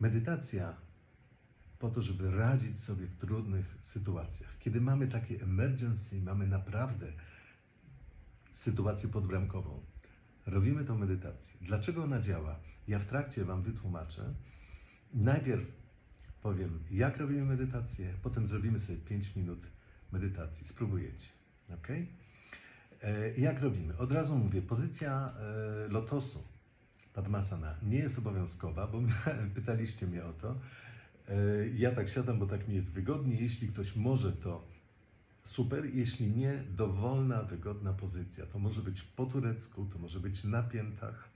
Medytacja po to, żeby radzić sobie w trudnych sytuacjach. Kiedy mamy takie emergency, mamy naprawdę sytuację podbramkową, robimy tą medytację. Dlaczego ona działa? Ja w trakcie Wam wytłumaczę. Najpierw powiem, jak robimy medytację, potem zrobimy sobie 5 minut medytacji. Spróbujecie. Ok? E, Jak robimy? Od razu mówię, pozycja e, lotosu, Padmasana, nie jest obowiązkowa, bo pytaliście mnie o to. E, Ja tak siadam, bo tak mi jest wygodnie. Jeśli ktoś może, to super. Jeśli nie, dowolna, wygodna pozycja. To może być po turecku, to może być na piętach,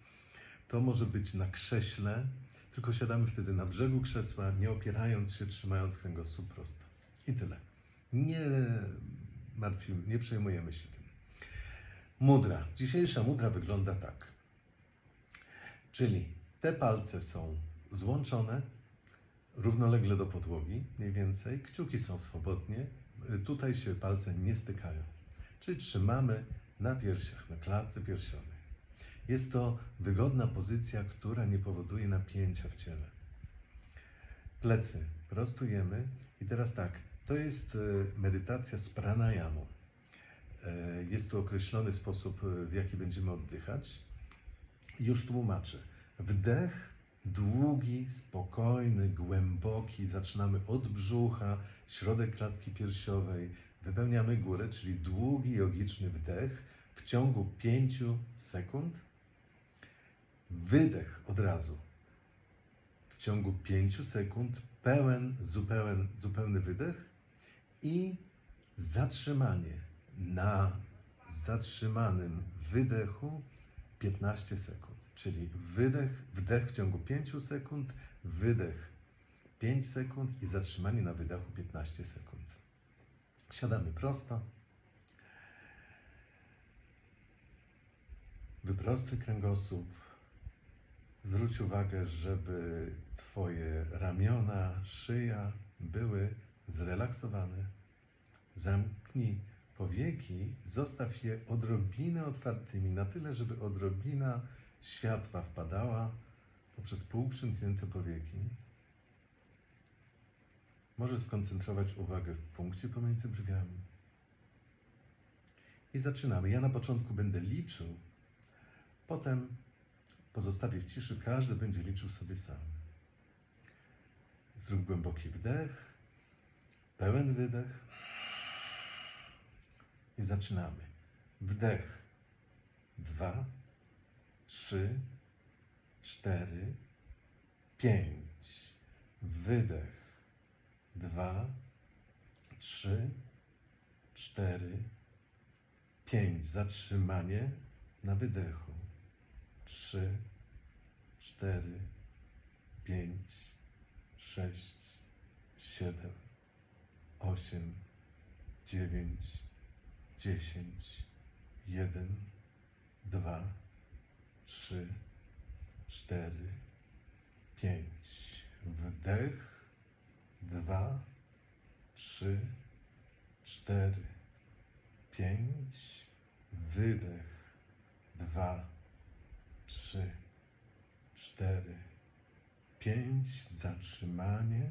to może być na krześle, tylko siadamy wtedy na brzegu krzesła, nie opierając się, trzymając kręgosłup prosto. I tyle. Nie martwimy, nie przejmujemy się tym. Mudra. Dzisiejsza mudra wygląda tak. Czyli te palce są złączone równolegle do podłogi, mniej więcej. Kciuki są swobodnie. Tutaj się palce nie stykają. Czyli trzymamy na piersiach, na klatce piersiowej. Jest to wygodna pozycja, która nie powoduje napięcia w ciele. Plecy prostujemy i teraz tak, to jest y, medytacja z pranayamu. E, Jest tu określony sposób, y, w jaki będziemy oddychać. Już tłumaczę. Wdech długi, spokojny, głęboki. Zaczynamy od brzucha, środek klatki piersiowej. Wypełniamy górę, czyli długi, jogiczny wdech w ciągu 5 sekund. Wydech od razu. W ciągu 5 sekund pełen, zupełen, zupełny wydech i zatrzymanie na zatrzymanym wydechu 15 sekund. Czyli wydech, wdech w ciągu 5 sekund, wydech 5 sekund i zatrzymanie na wydechu 15 sekund. Siadamy prosto. Wyprostuj kręgosłup. Zwróć uwagę, żeby Twoje ramiona, szyja były zrelaksowane. Zamknij powieki, zostaw je odrobinę otwartymi, na tyle, żeby odrobina światła wpadała poprzez półprzymknięte powieki. Możesz skoncentrować uwagę w punkcie pomiędzy brwiami. I zaczynamy. Ja na początku będę liczył, potem pozostawię w ciszy, każdy będzie liczył sobie sam. Zrób głęboki wdech, pełen wydech i zaczynamy. Wdech. Dwa, trzy, cztery, pięć. Wydech. Dwa, trzy, cztery, pięć. Zatrzymanie na wydechu. Trzy, cztery, pięć, sześć, siedem, osiem, dziewięć, dziesięć, jeden, dwa, trzy, cztery, pięć. Wdech, dwa, trzy, cztery, pięć. Wydech, dwa, trzy, cztery, pięć. Zatrzymanie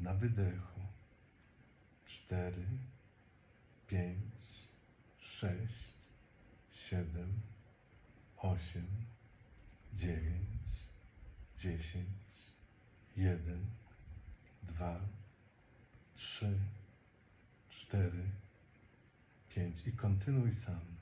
na wydechu. Cztery, pięć, sześć, siedem, osiem, dziewięć, dziesięć, jeden, dwa, trzy, cztery, pięć. I kontynuuj sam.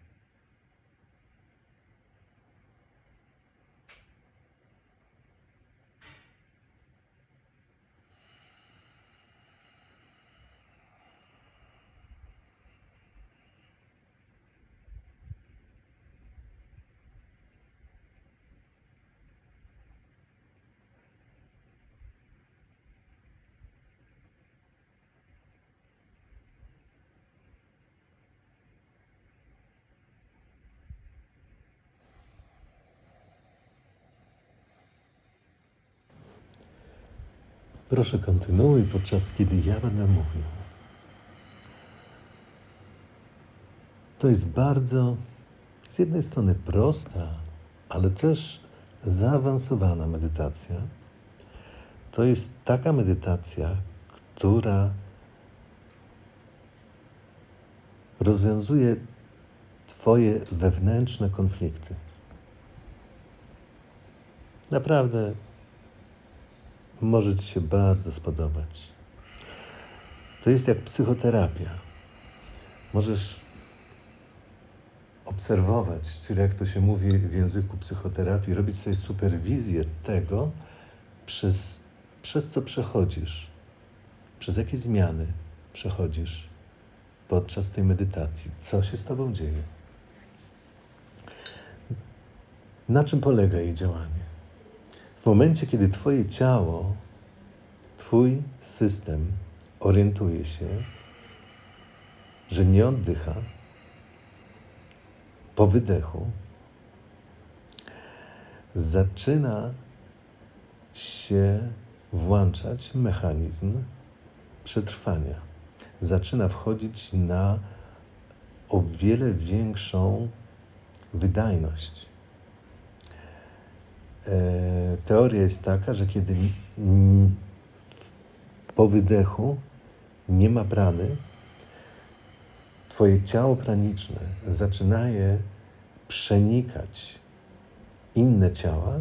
Proszę kontynuuj, podczas kiedy ja będę mówił. To jest bardzo, z jednej strony prosta, ale też zaawansowana medytacja. to jest taka medytacja, która rozwiązuje Twoje wewnętrzne konflikty. Naprawdę może Ci się bardzo spodobać. To jest jak psychoterapia. Możesz obserwować, czyli jak to się mówi w języku psychoterapii, robić sobie superwizję tego, przez, przez co przechodzisz, przez jakie zmiany przechodzisz podczas tej medytacji, co się z Tobą dzieje. Na czym polega jej działanie? W momencie, kiedy Twoje ciało, Twój system orientuje się, że nie oddycha, po wydechu zaczyna się włączać mechanizm przetrwania. Zaczyna wchodzić na o wiele większą wydajność. E, teoria jest taka, że kiedy po wydechu nie ma prany, Twoje ciało praniczne zaczyna je przenikać inne ciała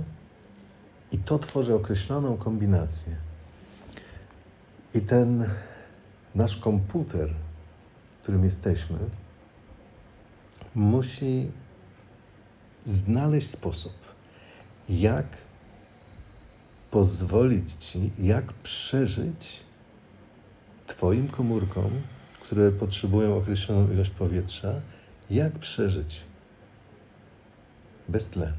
i to tworzy określoną kombinację. I ten nasz komputer, którym jesteśmy, musi znaleźć sposób, jak pozwolić Ci, jak przeżyć Twoim komórkom, które potrzebują określoną ilość powietrza, jak przeżyć bez tlenu.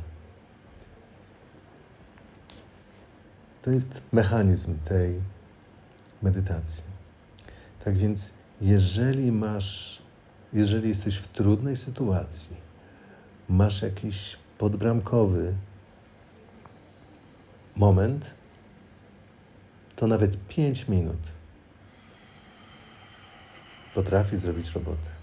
To jest mechanizm tej medytacji. Tak więc, jeżeli masz, jeżeli jesteś w trudnej sytuacji, masz jakiś podbramkowy moment, to nawet 5 minut potrafi zrobić robotę.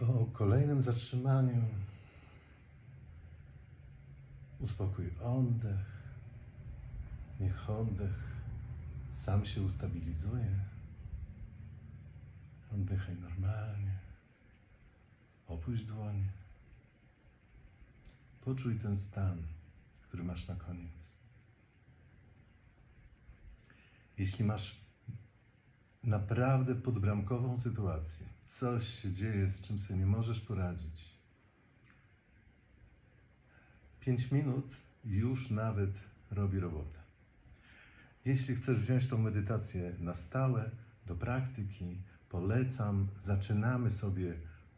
Po kolejnym zatrzymaniu uspokój oddech. Niech oddech sam się ustabilizuje. Oddychaj normalnie. Opuść dłonie. Poczuj ten stan, który masz na koniec. Jeśli masz naprawdę podbramkową sytuację, coś się dzieje, z czym sobie nie możesz poradzić, pięć minut już nawet robi robotę. Jeśli chcesz wziąć tą medytację na stałe, do praktyki, polecam, zaczynamy sobie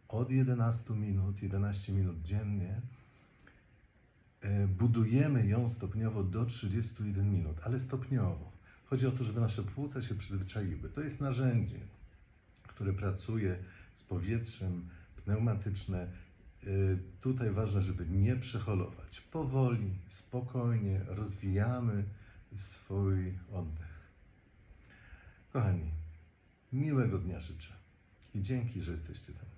od 11 minut, 11 minut dziennie. E, Budujemy ją stopniowo do 31 minut, ale stopniowo. Chodzi o to, żeby nasze płuca się przyzwyczaiły. To jest narzędzie, które pracuje z powietrzem, pneumatyczne. E, Tutaj ważne, żeby nie przeholować. Powoli, spokojnie rozwijamy swój oddech. Kochani, miłego dnia życzę i dzięki, że jesteście ze mną.